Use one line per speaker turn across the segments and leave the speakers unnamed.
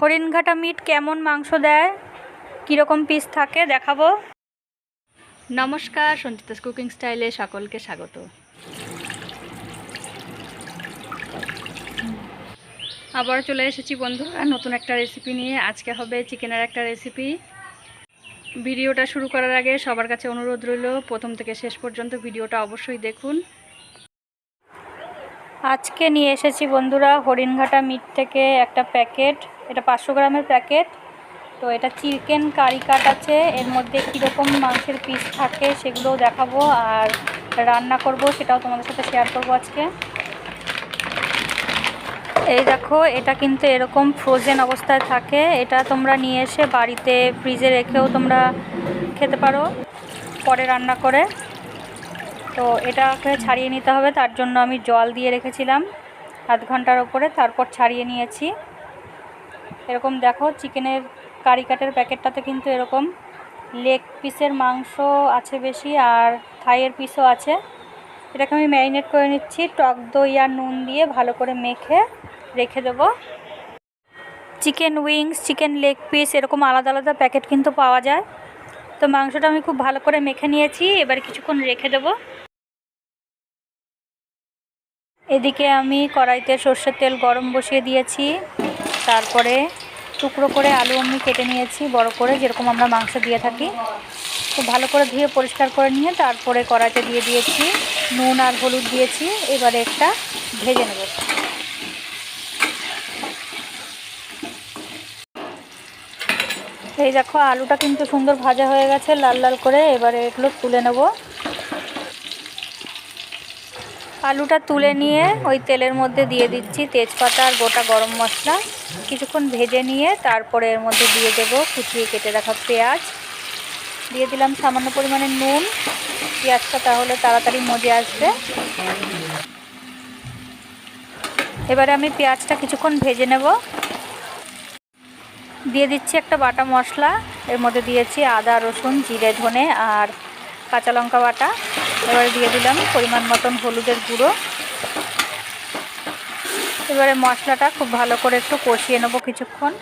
Haringhata meet কেমন মাংস দেয়? কীরকম পিস থাকে? দেখাবো। নমস্কার সঞ্চিতাস কুকিং স্টাইলে সকলকে স্বাগত। আবার চলে এসেছি বন্ধুরা নতুন একটা রেসিপি নিয়ে। আজকে হবে চিকেনের একটা রেসিপি ভিডিওটা শুরু করার আগে সবার কাছে অনুরোধ রইল প্রথম থেকে শেষ পর্যন্ত ভিডিওটা অবশ্যই দেখুন। আজকে নিয়ে এসেছি বন্ধুরা হরিণঘাটা মিট থেকে একটা প্যাকেট এটা পাঁচশো গ্রামের প্যাকেট। তো এটা চিকেন কারি কাট আছে। এর মধ্যে কীরকম মাংসের পিস থাকে সেগুলোও দেখাবো আর রান্না করব সেটাও তোমাদের সাথে শেয়ার করব আজকে। এই দেখো, এটা কিন্তু এরকম ফ্রোজেন অবস্থায় থাকে। এটা তোমরা নিয়ে এসে বাড়িতে ফ্রিজে রেখেও তোমরা খেতে পারো পরে রান্না করে। তো এটাকে ছাড়িয়ে নিতে হবে, তার জন্য আমি জল দিয়ে রেখেছিলাম। আধ ঘণ্টার ওপরে, তারপর ছাড়িয়ে নিয়েছি। এরকম দেখো চিকেনের কারি কাটের প্যাকেটটাতে কিন্তু এরকম লেগ পিসের মাংস আছে বেশি আর থাইয়ের পিসও আছে। এটাকে আমি ম্যারিনেট করে নিচ্ছি, টক দই আর নুন দিয়ে ভালো করে মেখে রেখে দেবো। Chicken wings chicken leg piece এরকম আলাদা আলাদা প্যাকেট কিন্তু পাওয়া যায়। তো মাংসটা আমি খুব ভালো করে মেখে নিয়েছি, এবার কিছুক্ষণ রেখে দেবো। এদিকে আমি কড়াইতে সর্ষের তেল গরম বসিয়ে দিয়েছি। তারপরে টুকরো করে আলু আমি কেটে নিয়েছি, বড় করে, যেরকম আমরা মাংস দিয়ে থাকি। খুব ভালো করে ধুয়ে পরিষ্কার করে নিয়ে তারপরে কড়াইতে দিয়ে দিয়েছি, নুন আর হলুদ দিয়েছি, এবারে একটা ভেজে নেব। এই দেখো, আলুটা কিন্তু সুন্দর ভাজা হয়ে গেছে, লাল লাল করে, এবারে এগুলো তুলে নেব। আলুটা তুলে নিয়ে ওই তেলের মধ্যে দিয়ে দিচ্ছি তেজপাতা আর গোটা গরম মশলা। কিছুক্ষণ ভেজে নিয়ে তারপরে এর মধ্যে দিয়ে দেব কুচিয়ে কেটে রাখা পেঁয়াজ। দিয়ে দিলাম সামান্য পরিমাণে নুন। পেঁয়াজটা তাহলে তাড়াতাড়ি মজে আসবে। এবারে আমি পেঁয়াজটা কিছুক্ষণ ভেজে নেব। দিয়ে দিচ্ছি একটা বাটা মশলা। এর মধ্যে দিয়েছি আদা, রসুন, জিরে, ধনে আর কাঁচা লঙ্কা বাটা। এবারে দিয়ে দিলাম পরিমাণ মতন হলুদের গুঁড়ো। এবারে মশলাটা খুব ভালো করে একটু কষিয়ে নেব কিছুক্ষণ।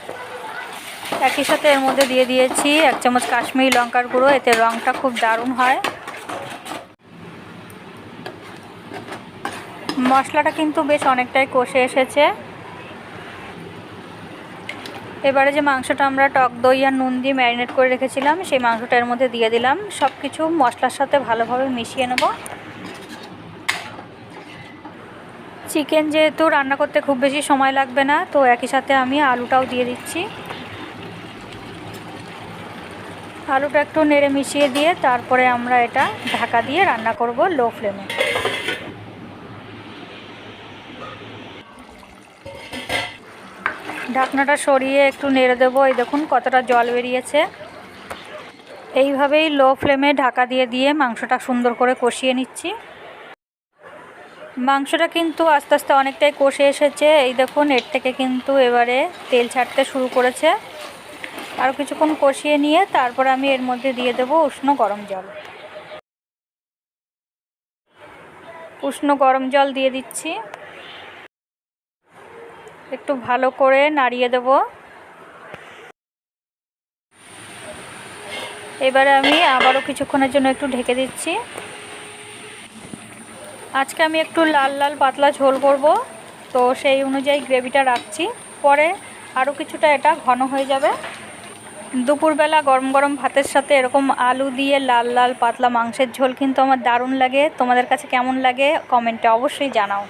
একই সাথে এর মধ্যে দিয়ে দিয়েছি এক চামচ কাশ্মীরি লঙ্কার গুঁড়ো, এতে রঙটা খুব দারুণ হয়। মশলাটা কিন্তু বেশ অনেকটাই কষে এসেছে। এবারে যে মাংসটা আমরা টক দই আর নুন দিয়ে ম্যারিনেট করে রেখেছিলাম, সেই মাংসটা এর মধ্যে দিয়ে দিলাম। সব কিছু মশলার সাথে ভালোভাবে মিশিয়ে নেব। চিকেন যেহেতু রান্না করতে খুব বেশি সময় লাগবে না, তো একই সাথে আমি আলুটাও দিয়ে দিচ্ছি। আলুটা একটু নেড়ে মিশিয়ে দিয়ে তারপরে আমরা এটা ঢাকা দিয়ে রান্না করব লো ফ্লেমে। ঢাকনাটা সরিয়ে একটু নেড়ে দেবো। এই দেখুন কতটা জল বেরিয়েছে। এইভাবেই লো ফ্লেমে ঢাকা দিয়ে দিয়ে মাংসটা সুন্দর করে কষিয়ে নিচ্ছি। মাংসটা কিন্তু আস্তে আস্তে অনেকটাই কষে এসেছে। এই দেখুন, এর থেকে কিন্তু এবারে তেল ছাড়তে শুরু করেছে। আর কিছুক্ষণ কষিয়ে নিয়ে তারপর আমি এর মধ্যে দিয়ে দেব উষ্ণ গরম জল। উষ্ণ গরম জল দিয়ে দিচ্ছি। একটু ভালো করে নাড়িয়ে দেব। এবারে আমি আবারও কিছুক্ষণের জন্য একটু ঢেকে দিচ্ছি। আজকে আমি একটু লাল লাল পাতলা ঝোল করব, তো সেই অনুযায়ী গ্রেভিটা রাখছি। পরে আরও কিছুটা এটা ঘন হয়ে যাবে। দুপুরবেলা গরম গরম ভাতের সাথে এরকম আলু দিয়ে লাল লাল পাতলা মাংসের ঝোল কিন্তু আমার দারুণ লাগে। তোমাদের কাছে কেমন লাগে কমেন্টে অবশ্যই জানাও।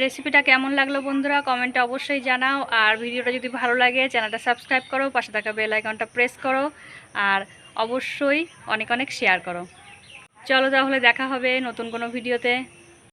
রেসিপিটা কেমন লাগল বন্ধুরা? কমেন্টে অবশ্যই জানাও। আর ভিডিওটা যদি ভালো লাগে, চ্যানেলটা সাবস্ক্রাইব করো, পাশে থাকা বেল প্রেস করো, আর অবশ্যই অনেক অনেক শেয়ার করো। চলো তাহলে দেখা হবে নতুন কোনো ভিডিওতে